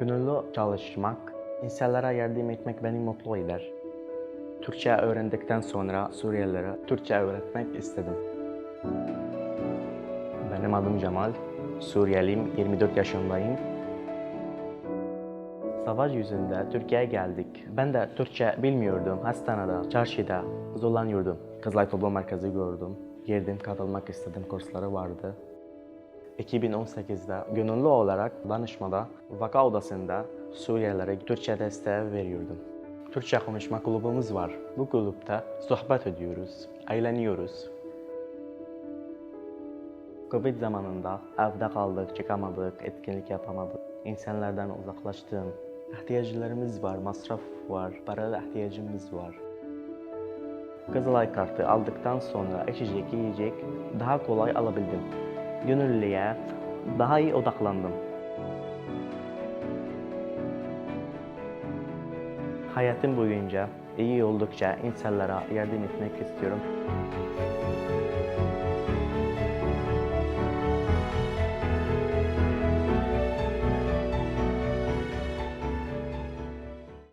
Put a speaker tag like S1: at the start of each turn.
S1: Gönüllü çalışmak, insanlara yardım etmek beni mutlu eder. Türkçe öğrendikten sonra Suriyelilere Türkçe öğretmek istedim. Benim adım Cemal, Suriyeliyim, 24 yaşındayım. Savaş yüzünden Türkiye'ye geldik. Ben de Türkçe bilmiyordum. Hastanede, çarşıda zorlanıyordum. Kızılay Toplum Merkezi gördüm. Girdim, katılmak istedim. Kursları vardı. 2018'de gönüllü olarak danışmada vaka odasında Suriyelilere Türkçe desteği veriyordum. Türkçe konuşma kulübümüz var. Bu kulüpte sohbet ediyoruz, eğleniyoruz. Covid zamanında evde kaldık, çıkamadık, etkinlik yapamadık. İnsanlardan uzaklaştım. İhtiyaçlarımız var, masraf var, paraya ihtiyacımız var. Kızılay kartı aldıktan sonra içecek, yiyecek daha kolay alabildim. Gönüllüye daha iyi odaklandım. Hayatım boyunca iyi oldukça insanlara yardım etmek istiyorum.